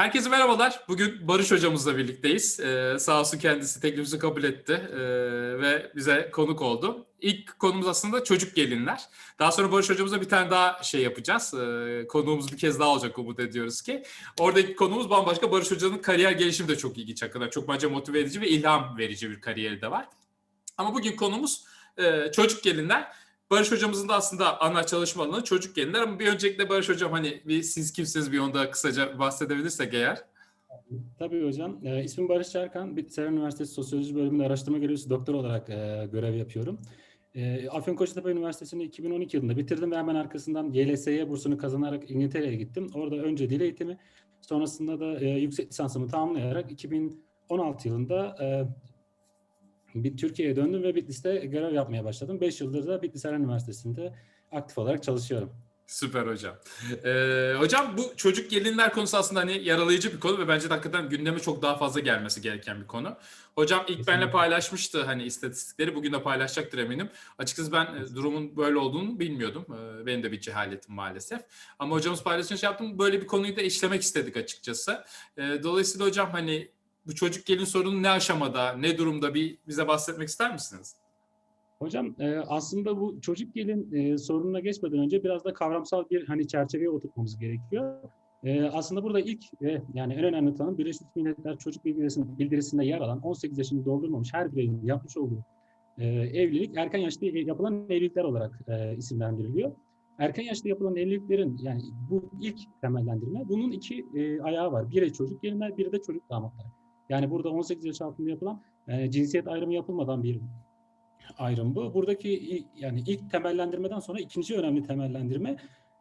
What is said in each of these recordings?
Herkese merhabalar. Bugün Barış hocamızla birlikteyiz. Ee, sağ olsun kendisi teklifimizi kabul etti ee, ve bize konuk oldu. İlk konumuz aslında çocuk gelinler. Daha sonra Barış hocamızla bir tane daha şey yapacağız. Ee, konuğumuz bir kez daha olacak umut ediyoruz ki. Oradaki konumuz bambaşka. Barış hocanın kariyer gelişimi de çok ilginç hakikaten. Çok bence motive edici ve ilham verici bir kariyeri de var. Ama bugün konumuz e, çocuk gelinler. Barış hocamızın da aslında ana çalışma alanı çocuk gelinler ama bir öncelikle Barış hocam hani bir siz kimsiniz bir onda kısaca bahsedebilirsek eğer. Tabii hocam. E, ismim Barış Çarkan. Bilgisayar Üniversitesi Sosyoloji Bölümünde araştırma görevlisi doktor olarak e, görev yapıyorum. E, Afyonkarahisar Üniversitesi'ni 2012 yılında bitirdim ve hemen arkasından YLS'ye bursunu kazanarak İngiltere'ye gittim. Orada önce dil eğitimi, sonrasında da e, yüksek lisansımı tamamlayarak 2016 yılında e, bir Türkiye'ye döndüm ve Bitlis'te görev yapmaya başladım. 5 yıldır da Bitlis Eren Üniversitesi'nde aktif olarak çalışıyorum. Süper hocam. Ee, hocam bu çocuk gelinler konusu aslında hani yaralayıcı bir konu ve bence de hakikaten gündeme çok daha fazla gelmesi gereken bir konu. Hocam ilk Kesinlikle. benle paylaşmıştı hani istatistikleri bugün de paylaşacaktır eminim. Açıkçası ben e, durumun böyle olduğunu bilmiyordum. Ee, benim de bir cehaletim maalesef. Ama hocamız paylaşınca şey yaptım. Böyle bir konuyu da işlemek istedik açıkçası. Ee, dolayısıyla hocam hani bu çocuk gelin sorunu ne aşamada, ne durumda bir bize bahsetmek ister misiniz? Hocam e, aslında bu çocuk gelin e, sorununa geçmeden önce biraz da kavramsal bir hani çerçeveye oturtmamız gerekiyor. E, aslında burada ilk ve yani en önemli tanım Birleşmiş Milletler Çocuk Bildirisi'nde, bildirisinde yer alan 18 yaşını doldurmamış her bireyin yapmış olduğu evlilik erken yaşta yapılan evlilikler olarak isimlendiriliyor. Erken yaşta yapılan evliliklerin yani bu ilk temellendirme bunun iki ayağı var. Biri çocuk gelinler, biri de çocuk damatlar. Yani burada 18 yaş altında yapılan e, cinsiyet ayrımı yapılmadan bir ayrım bu. Buradaki yani ilk temellendirmeden sonra ikinci önemli temellendirme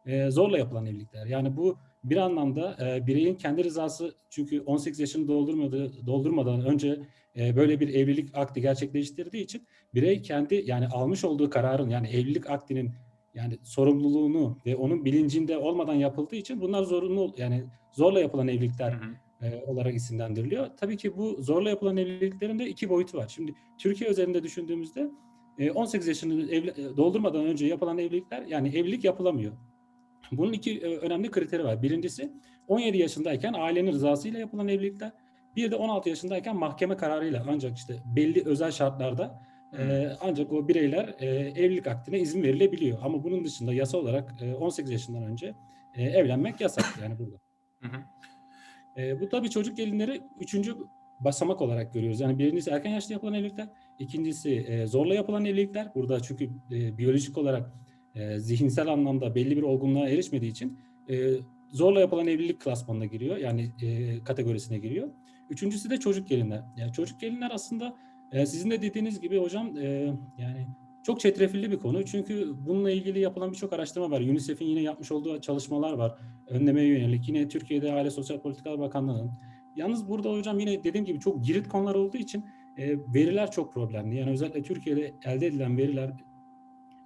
e, zorla yapılan evlilikler. Yani bu bir anlamda e, bireyin kendi rızası çünkü 18 yaşını doldurmadığı doldurmadan önce e, böyle bir evlilik akdi gerçekleştirdiği için birey kendi yani almış olduğu kararın yani evlilik akdinin yani sorumluluğunu ve onun bilincinde olmadan yapıldığı için bunlar zorunlu yani zorla yapılan evlilikler Hı hı. E, olarak isimlendiriliyor. Tabii ki bu zorla yapılan evliliklerin de iki boyutu var. Şimdi Türkiye özelinde düşündüğümüzde e, 18 yaşını evli- e, doldurmadan önce yapılan evlilikler yani evlilik yapılamıyor. Bunun iki e, önemli kriteri var. Birincisi 17 yaşındayken ailenin rızasıyla yapılan evlilikler. Bir de 16 yaşındayken mahkeme kararıyla ancak işte belli özel şartlarda e, ancak o bireyler e, evlilik akdine izin verilebiliyor. Ama bunun dışında yasa olarak e, 18 yaşından önce e, evlenmek yasak yani burada. Hı hı. E, bu tabii çocuk gelinleri üçüncü basamak olarak görüyoruz. Yani birincisi erken yaşta yapılan evlilikler, ikincisi e, zorla yapılan evlilikler. Burada çünkü e, biyolojik olarak e, zihinsel anlamda belli bir olgunluğa erişmediği için e, zorla yapılan evlilik klasmanına giriyor. Yani e, kategorisine giriyor. Üçüncüsü de çocuk gelinler. Yani çocuk gelinler aslında e, sizin de dediğiniz gibi hocam e, yani çok çetrefilli bir konu. Çünkü bununla ilgili yapılan birçok araştırma var. UNICEF'in yine yapmış olduğu çalışmalar var önlemeye yönelik. Yine Türkiye'de Aile Sosyal Politikalar Bakanlığı'nın. Yalnız burada hocam yine dediğim gibi çok girit konular olduğu için e, veriler çok problemli. Yani özellikle Türkiye'de elde edilen veriler,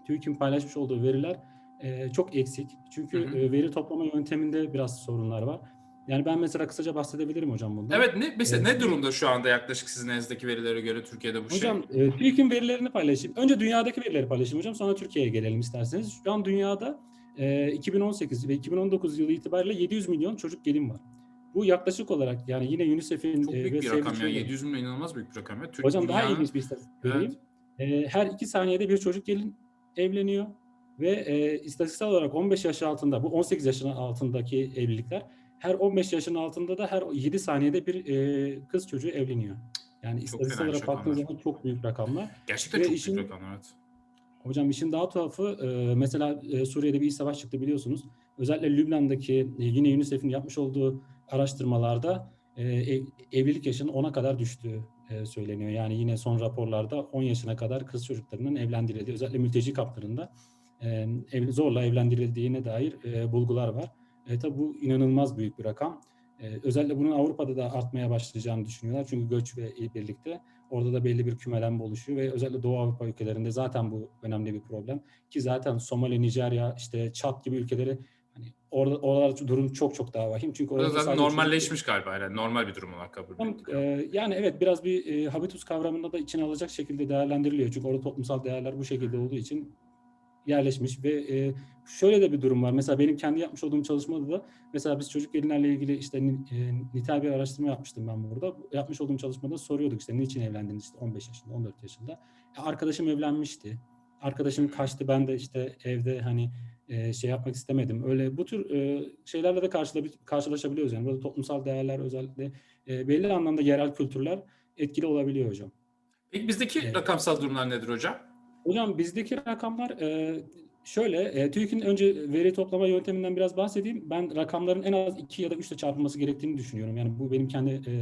TÜİK'in paylaşmış olduğu veriler e, çok eksik. Çünkü Hı hı. e, veri toplama yönteminde biraz sorunlar var. Yani ben mesela kısaca bahsedebilirim hocam bundan. Evet ne mesela Evet. ne durumda şu anda yaklaşık sizin elinizdeki verilere göre Türkiye'de bu şey? Hocam e, TÜİK'in verilerini paylaşayım. Önce dünyadaki verileri paylaşayım hocam. Sonra Türkiye'ye gelelim isterseniz. Şu an dünyada e, 2018 ve 2019 yılı itibariyle 700 milyon çocuk gelin var. Bu yaklaşık olarak yani yine UNICEF'in Çok e, büyük ve bir rakam ya. Children- 700 milyon inanılmaz büyük bir rakam ya. Türk Hocam daha dünyanın- ilginç bir istatistik vereyim. E, her iki saniyede bir çocuk gelin evleniyor ve e, istatistiksel olarak 15 yaş altında bu 18 yaşın altındaki evlilikler her 15 yaşın altında da her 7 saniyede bir e, kız çocuğu evleniyor. Yani istatistiksel fena olarak baktığınız rakamlar. zaman çok büyük rakamlar. Gerçekten Ve çok işin- büyük rakam evet. Hocam işin daha tuhafı e, mesela e, Suriye'de bir iç savaş çıktı biliyorsunuz. Özellikle Lübnan'daki e, yine UNICEF'in yapmış olduğu araştırmalarda e, ev- evlilik yaşının 10'a kadar düştüğü e, söyleniyor. Yani yine son raporlarda 10 yaşına kadar kız çocuklarının evlendirildiği, özellikle mülteci kamplarında e, ev- zorla evlendirildiğine dair e, bulgular var. E, tabi bu inanılmaz büyük bir rakam. E, özellikle bunun Avrupa'da da artmaya başlayacağını düşünüyorlar. Çünkü göç ve birlikte orada da belli bir kümelenme oluşuyor ve özellikle Doğu Avrupa ülkelerinde zaten bu önemli bir problem. Ki zaten Somali, Nijerya, işte Çat gibi ülkeleri hani orada oralar durum çok çok daha vahim. Çünkü Orada zaten normalleşmiş galiba. Yani normal bir durum olarak kabul ediliyor. e, yani evet biraz bir e, habitus kavramında da içine alacak şekilde değerlendiriliyor. Çünkü orada toplumsal değerler bu şekilde olduğu için yerleşmiş ve e, şöyle de bir durum var. Mesela benim kendi yapmış olduğum çalışmada da mesela biz çocuk gelinlerle ilgili işte e, nitel bir araştırma yapmıştım ben burada. Yapmış olduğum çalışmada soruyorduk işte niçin evlendiniz işte 15 yaşında, 14 yaşında. E, arkadaşım evlenmişti. Arkadaşım kaçtı ben de işte evde hani e, şey yapmak istemedim. Öyle bu tür e, şeylerle de karşıla- karşılaşabiliyoruz. Yani burada toplumsal değerler özellikle e, belli anlamda yerel kültürler etkili olabiliyor hocam. Peki bizdeki Evet. rakamsal durumlar nedir hocam? Hocam bizdeki rakamlar e, şöyle, e, TÜİK'in önce veri toplama yönteminden biraz bahsedeyim. Ben rakamların en az 2 ya da 3 ile çarpılması gerektiğini düşünüyorum. Yani bu benim kendi e,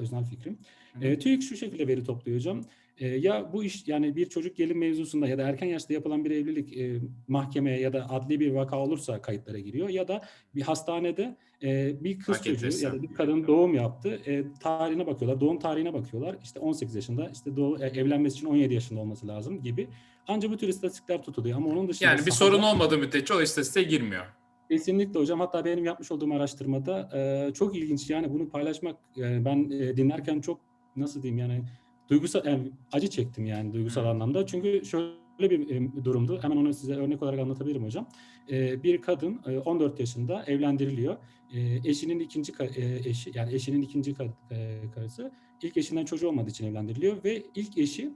öznel fikrim. E, TÜİK şu şekilde veri topluyor hocam. E, ya bu iş yani bir çocuk gelin mevzusunda ya da erken yaşta yapılan bir evlilik e, mahkemeye ya da adli bir vaka olursa kayıtlara giriyor ya da bir hastanede e, bir kız Fark çocuğu ya da bir kadın doğum yaptı. E, tarihine bakıyorlar, doğum tarihine bakıyorlar. İşte 18 yaşında, işte doğu, e, evlenmesi için 17 yaşında olması lazım gibi. Ancak bu tür istatistikler tutuluyor ama onun dışında Yani bir sorun olmadığı müddetçe o istatistiğe girmiyor. Kesinlikle hocam. Hatta benim yapmış olduğum araştırmada e, çok ilginç yani bunu paylaşmak yani ben e, dinlerken çok nasıl diyeyim yani duygusal yani acı çektim yani duygusal anlamda. Çünkü şöyle bir e, durumdu. Hemen onu size örnek olarak anlatabilirim hocam. E, bir kadın e, 14 yaşında evlendiriliyor. E, eşinin ikinci e, eşi yani eşinin ikinci e, karısı ilk eşinden çocuğu olmadığı için evlendiriliyor ve ilk eşi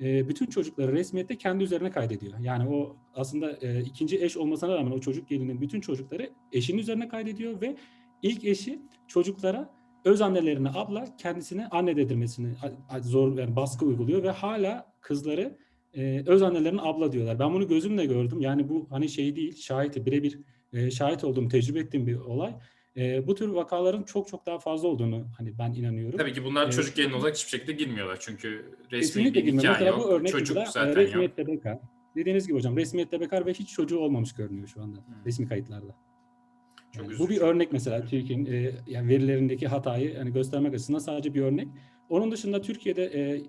e, bütün çocukları resmiyette kendi üzerine kaydediyor. Yani o aslında e, ikinci eş olmasına rağmen o çocuk gelinin bütün çocukları eşinin üzerine kaydediyor ve ilk eşi çocuklara öz annelerine abla kendisine anne dedirmesini zor yani baskı uyguluyor ve hala kızları e, öz annelerine abla diyorlar. Ben bunu gözümle gördüm. Yani bu hani şey değil şahit birebir e, şahit olduğum tecrübe ettiğim bir olay. E, bu tür vakaların çok çok daha fazla olduğunu hani ben inanıyorum. Tabii ki bunlar Evet. çocuk gelin olarak hiçbir şekilde girmiyorlar. Çünkü resmi bir hikaye Mesela bu yok. örnek Çocuk e, zaten yok. resmiyette bekar. Dediğiniz gibi hocam resmiyette bekar ve hiç çocuğu olmamış görünüyor şu anda resmi kayıtlarda. Çok Yani bu üzücü. bir örnek mesela TÜİK'in e, yani verilerindeki hatayı hani göstermek açısından sadece bir örnek. Onun dışında Türkiye'de e,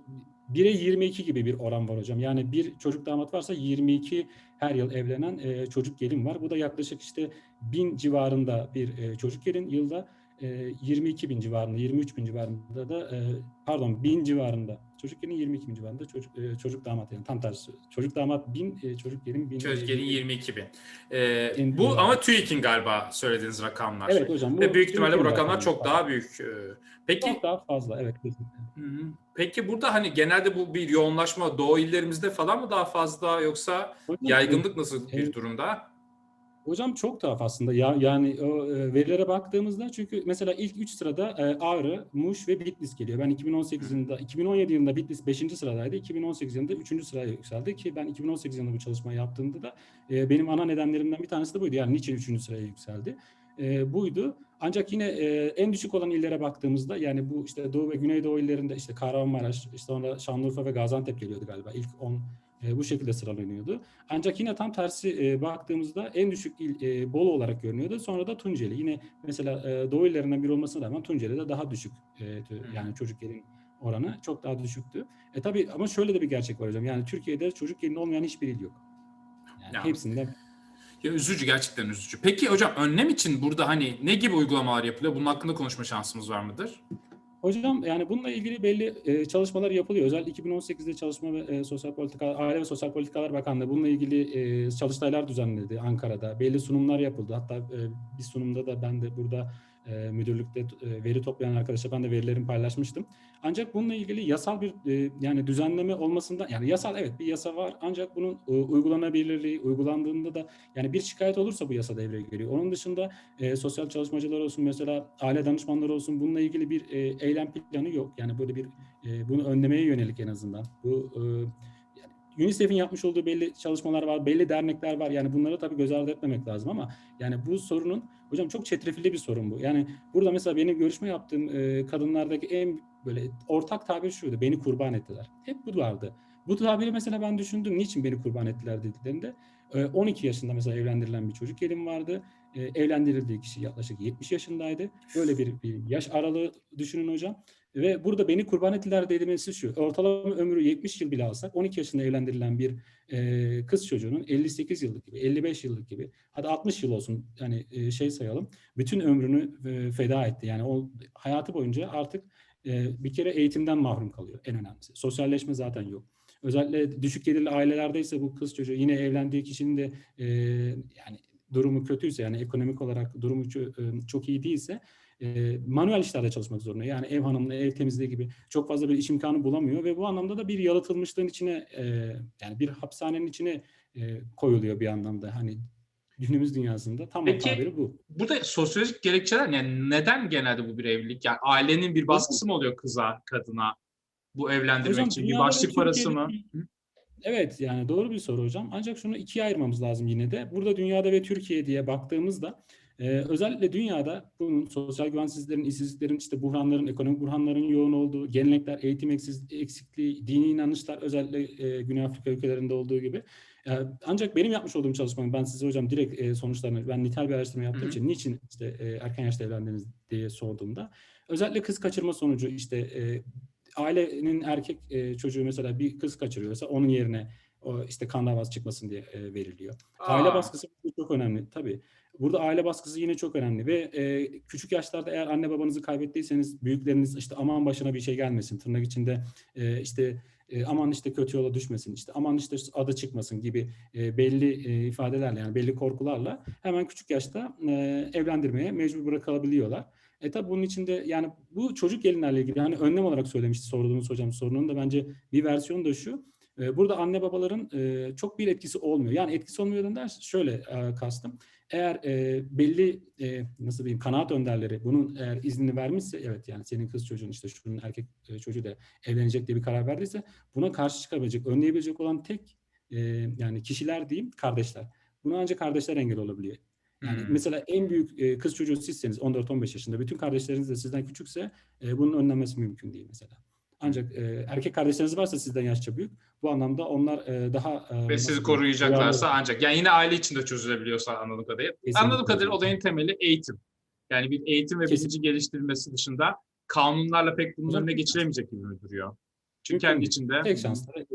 1'e 22 gibi bir oran var hocam. Yani bir çocuk damat varsa 22 her yıl evlenen e, çocuk gelin var. Bu da yaklaşık işte 1000 civarında bir e, çocuk gelin yılda e, 22 bin civarında, 23 bin civarında da e, pardon 1000 civarında çocuk gelin 22 bin civarında çocuk e, çocuk damat yani tam tersi. Çocuk damat 1000 e, çocuk gelin 1000 Çocuk gelin 22 bin. En- bu ama TÜİK'in galiba söylediğiniz rakamlar. Evet hocam. Ve büyük ihtimalle bu rakamlar çok daha büyük. Ee, Peki çok daha fazla evet kesinlikle. Peki burada hani genelde bu bir yoğunlaşma doğu illerimizde falan mı daha fazla yoksa Hocam, yaygınlık nasıl bir Evet. durumda? Hocam çok daha aslında ya yani o e, verilere baktığımızda çünkü mesela ilk 3 sırada e, Ağrı, Muş ve Bitlis geliyor. Ben 2018 yılında 2017 yılında Bitlis 5. sıradaydı. 2018 yılında 3. sıraya yükseldi ki ben 2018 yılında bu çalışmayı yaptığımda da e, benim ana nedenlerimden bir tanesi de buydu. Yani niçin 3. sıraya yükseldi? E, buydu. Ancak yine e, en düşük olan illere baktığımızda yani bu işte Doğu ve Güneydoğu illerinde işte Kahramanmaraş, işte sonra Şanlıurfa ve Gaziantep geliyordu galiba. İlk 10 e, bu şekilde sıralanıyordu. Ancak yine tam tersi e, baktığımızda en düşük il e, Bolu olarak görünüyordu. Sonra da Tunceli. Yine mesela e, Doğu illerinden biri olmasına rağmen Tunceli'de daha düşük e, tü- yani çocuk gelin oranı çok daha düşüktü. E tabii ama şöyle de bir gerçek var hocam. Yani Türkiye'de çocuk gelin olmayan hiçbir il yok. Yani Ya. hepsinde Ya üzücü gerçekten üzücü. Peki hocam önlem için burada hani ne gibi uygulamalar yapılıyor? Bunun hakkında konuşma şansımız var mıdır? Hocam yani bununla ilgili belli e, çalışmalar yapılıyor. Özellikle 2018'de Çalışma ve e, Sosyal Politikalar, Aile ve Sosyal Politikalar Bakanlığı bununla ilgili e, çalıştaylar düzenledi Ankara'da. Belli sunumlar yapıldı. Hatta e, bir sunumda da ben de burada e, müdürlükte e, veri toplayan arkadaşa ben de verilerimi paylaşmıştım. Ancak bununla ilgili yasal bir e, yani düzenleme olmasında yani yasal evet bir yasa var ancak bunun e, uygulanabilirliği uygulandığında da yani bir şikayet olursa bu yasa devreye giriyor. Onun dışında e, sosyal çalışmacılar olsun mesela aile danışmanları olsun bununla ilgili bir e, eylem planı yok. Yani böyle bir e, bunu önlemeye yönelik en azından. Bu e, UNICEF'in yapmış olduğu belli çalışmalar var, belli dernekler var. Yani bunları tabii göz ardı etmemek lazım ama yani bu sorunun hocam çok çetrefilli bir sorun bu. Yani burada mesela benim görüşme yaptığım e, kadınlardaki en böyle ortak tabir şuydu. Beni kurban ettiler. Hep bu vardı. Bu tabiri mesela ben düşündüm. Niçin beni kurban ettiler dediklerinde. e, 12 yaşında mesela evlendirilen bir çocuk elim vardı. E, evlendirildiği kişi yaklaşık 70 yaşındaydı. Böyle bir, bir yaş aralığı düşünün hocam. Ve burada beni kurban ettiler dediğimiz şu. Ortalama ömrü 70 yıl bile alsak 12 yaşında evlendirilen bir e, kız çocuğunun 58 yıllık gibi, 55 yıllık gibi hadi 60 yıl olsun yani e, şey sayalım. Bütün ömrünü e, feda etti. Yani o hayatı boyunca artık e, bir kere eğitimden mahrum kalıyor en önemlisi. Sosyalleşme zaten yok. Özellikle düşük gelirli ailelerdeyse bu kız çocuğu yine evlendiği kişinin de e, yani durumu kötüyse yani ekonomik olarak durumu e, çok iyi değilse e, manuel işlerde çalışmak zorunda. Yani ev hanımlığı, ev temizliği gibi çok fazla bir iş imkanı bulamıyor ve bu anlamda da bir yalıtılmışlığın içine e, yani bir hapishanenin içine e, koyuluyor bir anlamda. Hani günümüz dünyasında tam Peki- tabiri bu. Burada sosyolojik gerekçeler yani neden genelde bu bir evlilik? Yani ailenin bir baskısı mı oluyor kıza, kadına bu evlendirmek Hocam, için? Bir başlık parası mı? Evet yani doğru bir soru hocam. Ancak şunu ikiye ayırmamız lazım yine de. Burada dünyada ve Türkiye diye baktığımızda e, özellikle dünyada bunun sosyal güvensizliklerin, işsizliklerin, işte buhranların, ekonomik buhranların yoğun olduğu, gelenekler, eğitim eksikliği, dini inanışlar özellikle e, Güney Afrika ülkelerinde olduğu gibi. E, ancak benim yapmış olduğum çalışmanın ben size hocam direkt e, sonuçlarını ben nitel bir araştırma yaptığım Hı hı. için niçin işte e, erken yaşta evlendiniz diye sorduğumda özellikle kız kaçırma sonucu işte e, ailenin erkek e, çocuğu mesela bir kız kaçırıyorsa onun yerine o işte kan davası çıkmasın diye e, veriliyor. Aile Aa, baskısı burada çok önemli tabii. Burada aile baskısı yine çok önemli ve e, küçük yaşlarda eğer anne babanızı kaybettiyseniz büyükleriniz işte aman başına bir şey gelmesin tırnak içinde e, işte e, aman işte kötü yola düşmesin işte aman işte adı çıkmasın gibi e, belli e, ifadelerle yani belli korkularla hemen küçük yaşta e, evlendirmeye mecbur bırakılabiliyorlar. E tabi bunun içinde yani bu çocuk gelinlerle ilgili hani önlem olarak söylemişti sorduğunuz hocam sorunun da bence bir versiyonu da şu. e, Burada anne babaların e, çok bir etkisi olmuyor. Yani etkisi olmuyor der şöyle e, kastım. Eğer e, belli e, nasıl diyeyim kanaat önderleri bunun eğer iznini vermişse evet yani senin kız çocuğun işte şunun erkek e, çocuğu da evlenecek diye bir karar verdiyse buna karşı çıkabilecek, önleyebilecek olan tek e, yani kişiler diyeyim kardeşler. Buna ancak kardeşler engel olabiliyor. Yani Hmm. mesela en büyük e, kız çocuğu sizseniz 14-15 yaşında bütün kardeşleriniz de sizden küçükse e, bunun önlenmesi mümkün değil mesela. Ancak e, erkek kardeşleriniz varsa sizden yaşça büyük bu anlamda onlar e, daha e, ve sizi koruyacaklarsa duyarlı- ancak yani yine aile içinde çözülebiliyorsa anladığım kadarıyla. Kesinlikle Anladığım kadarıyla olayın temeli eğitim. Yani bir eğitim ve Kesin. bilinci geliştirilmesi dışında kanunlarla pek bunun önüne geçilemeyecek gibi duruyor? Çünkü kendi içinde tek şansları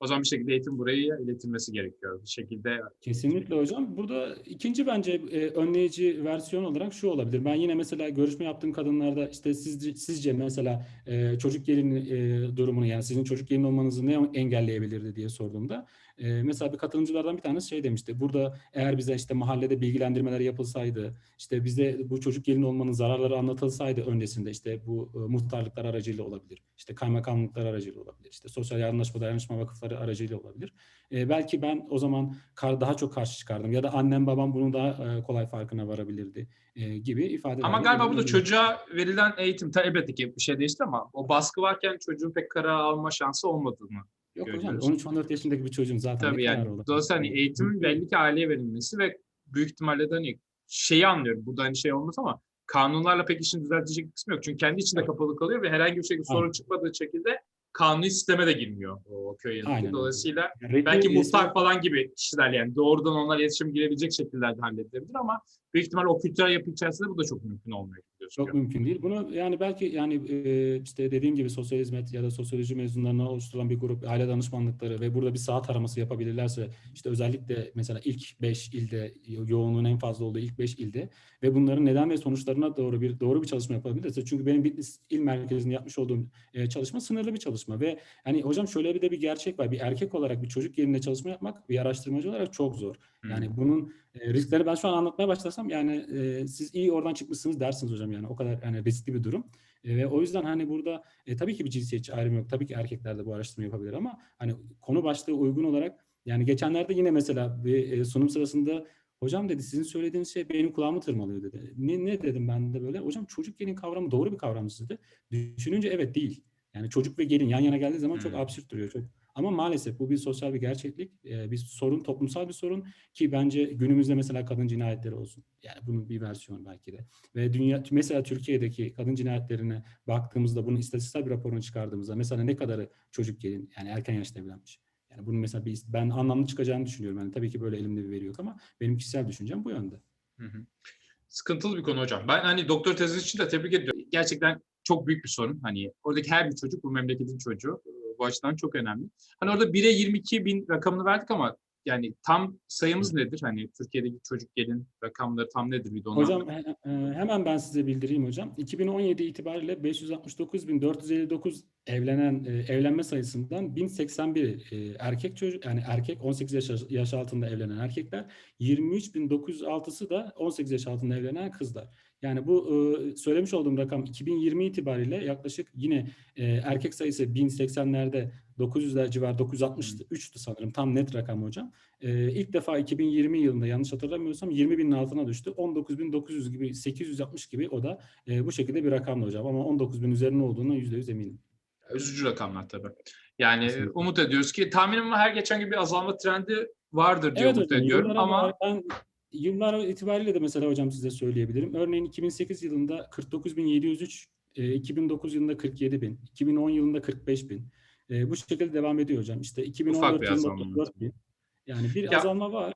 o zaman bir şekilde eğitim buraya iletilmesi gerekiyor. Bir şekilde Kesinlikle hocam. Burada ikinci bence e, önleyici versiyon olarak şu olabilir. Ben yine mesela görüşme yaptığım kadınlarda işte sizce, sizce mesela e, çocuk gelin e, durumunu yani sizin çocuk gelin olmanızı ne engelleyebilirdi diye sorduğumda e, mesela bir katılımcılardan bir tanesi şey demişti. Burada eğer bize işte mahallede bilgilendirmeler yapılsaydı, işte bize bu çocuk gelin olmanın zararları anlatılsaydı öncesinde işte bu e, muhtarlıklar aracıyla olabilir. işte kaymakamlıklar aracıyla olabilir. işte sosyal yardımlaşma dayanışma vakıfları aracıyla olabilir. E, belki ben o zaman kar, daha çok karşı çıkardım ya da annem babam bunun daha e, kolay farkına varabilirdi e, gibi ifadeler. Ama galiba burada çocuğa verilen eğitim elbette ki bir şey değişti ama o baskı varken çocuğun pek karar alma şansı olmadı Yok hocam görüyoruz. 13-14 yaşındaki bir çocuğun zaten Tabii yani. Dolayısıyla hani eğitimin belli ki aileye verilmesi ve büyük ihtimalle de hani şeyi anlıyorum. Burada hani şey olmaz ama kanunlarla pek işini düzeltecek bir kısmı yok. Çünkü kendi içinde Evet. kapalı kalıyor ve herhangi bir şekilde sorun Aynen. çıkmadığı şekilde kanuni sisteme de girmiyor o köy öyle. Dolayısıyla Yani belki muhtar falan gibi kişiler yani doğrudan onlar iletişim girebilecek şekillerde halledilebilir ama büyük ihtimal o kültürel yapı içerisinde bu da çok mümkün olmuyor. Gözüküyor. Çok mümkün değil. Bunu yani belki yani e, işte dediğim gibi sosyal hizmet ya da sosyoloji mezunlarına oluşturulan bir grup aile danışmanlıkları ve burada bir saat taraması yapabilirlerse işte özellikle mesela ilk 5 ilde yo- yoğunluğun en fazla olduğu ilk 5 ilde ve bunların neden ve sonuçlarına doğru bir doğru bir çalışma yapabilirse çünkü benim Bitlis il merkezinde yapmış olduğum e, çalışma sınırlı bir çalışma ve hani hocam şöyle bir de bir gerçek var. Bir erkek olarak bir çocuk yerine çalışma yapmak bir araştırmacı olarak çok zor. Yani Hmm. bunun e, riskleri ben şu an anlatmaya başlasam yani e, siz iyi oradan çıkmışsınız dersiniz hocam yani o kadar yani riskli bir durum. E, ve o yüzden hani burada e, tabii ki bir cinsiyetçi ayrımı yok. Tabii ki erkekler de bu araştırma yapabilir ama hani konu başlığı uygun olarak yani geçenlerde yine mesela bir e, sunum sırasında hocam dedi sizin söylediğiniz şey benim kulağımı tırmalıyor dedi. Ne, ne dedim ben de böyle hocam çocuk gelin kavramı doğru bir kavram dedi. Düşününce evet değil. Yani çocuk ve gelin yan yana geldiği zaman çok Hmm. absürt duruyor. Çok ama maalesef bu bir sosyal bir gerçeklik, e, bir sorun, toplumsal bir sorun ki bence günümüzde mesela kadın cinayetleri olsun. Yani bunun bir versiyonu belki de. Ve dünya mesela Türkiye'deki kadın cinayetlerine baktığımızda bunun istatistiksel bir raporunu çıkardığımızda mesela ne kadarı çocuk gelin yani erken yaşta evlenmiş. Yani bunun mesela bir, ben anlamlı çıkacağını düşünüyorum. Yani tabii ki böyle elimde bir veri yok ama benim kişisel düşüncem bu yönde. Hı hı. Sıkıntılı bir konu hocam. Ben hani doktor teziniz için de tebrik ediyorum. Gerçekten çok büyük bir sorun. Hani oradaki her bir çocuk bu memleketin çocuğu. Bu açıdan çok önemli. Hani orada 1'e 22 bin rakamını verdik ama yani tam sayımız nedir? Hani Türkiye'deki çocuk gelin rakamları tam nedir? Bir de Hocam he- e, hemen ben size bildireyim hocam. 2017 itibariyle 569.459 evlenen e, evlenme sayısından 1081 e, erkek çocuk yani erkek 18 yaş, yaş altında evlenen erkekler 23.906'sı da 18 yaş altında evlenen kızlar. Yani bu e, söylemiş olduğum rakam 2020 itibariyle yaklaşık yine e, erkek sayısı 1080'lerde 900'ler civar 963'tü sanırım tam net rakam hocam. Ee, ilk defa 2020 yılında yanlış hatırlamıyorsam 20 binin altına düştü. 19.900 gibi 860 gibi o da e, bu şekilde bir rakamdı hocam. Ama 19 bin üzerine olduğuna %100 eminim. Üzücü rakamlar tabii. Yani Kesinlikle. umut ediyoruz ki tahminim her geçen gün bir azalma trendi vardır diye Evet umut hocam ediyorum ama ben yıllar itibariyle de mesela hocam size söyleyebilirim. Örneğin 2008 yılında 49.703, e, 2009 yılında 47.000, 2010 yılında 45.000. E, bu şekilde devam ediyor hocam. İşte 2014 bir yılında azalma. 34.000. Yani bir Ya- azalma var.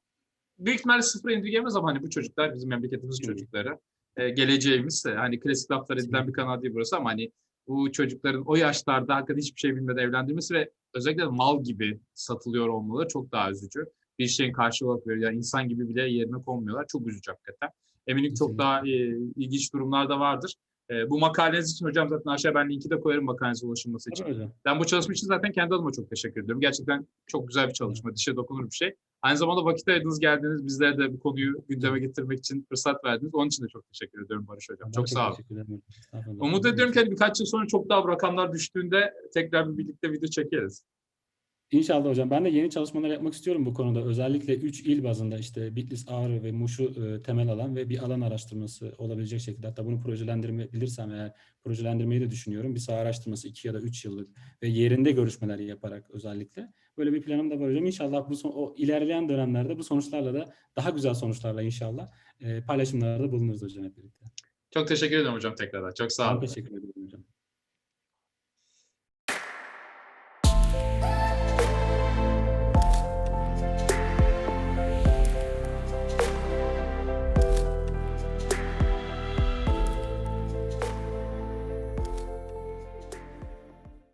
büyük ihtimalle sıfıra indirgemez ama hani bu çocuklar bizim memleketimizin Evet. çocukları. E, geleceğimiz hani klasik laflar edilen bir kanal değil burası ama hani bu çocukların o yaşlarda hakikaten hiçbir şey bilmeden evlendirmesi ve özellikle mal gibi satılıyor olmaları çok daha üzücü. Bir şeyin karşılığı olarak veriyor. Yani insan gibi bile yerine konmuyorlar. Çok üzücü hakikaten. Eminim çok daha e, ilginç durumlar da vardır. E, bu makaleniz için hocam zaten aşağı ben linki de koyarım makalenize ulaşılması için. Hocam. Ben bu çalışma için zaten kendi adıma çok teşekkür ediyorum. Gerçekten çok güzel bir çalışma, dişe dokunur bir şey. Aynı zamanda vakit ayırdınız, geldiniz, bizlere de bu konuyu gündeme getirmek için fırsat verdiniz. Onun için de çok teşekkür ediyorum Barış Hocam. Ben Çok sağ olun. Umut ediyorum ki birkaç yıl sonra çok daha rakamlar düştüğünde tekrar bir birlikte video çekeriz. İnşallah hocam. Ben de yeni çalışmalar yapmak istiyorum bu konuda. Özellikle 3 il bazında işte Bitlis, Ağrı ve Muş'u e, temel alan ve bir alan araştırması olabilecek şekilde. Hatta bunu projelendirebilirsem eğer projelendirmeyi de düşünüyorum. Bir saha araştırması 2 ya da 3 yıllık ve yerinde görüşmeler yaparak özellikle. Böyle bir planım da var hocam. İnşallah bu son, o ilerleyen dönemlerde bu sonuçlarla da daha güzel sonuçlarla inşallah e, paylaşımlarda bulunuruz hocam hep birlikte. Çok teşekkür ederim hocam tekrardan. Çok sağ Ben olun. teşekkür ederim.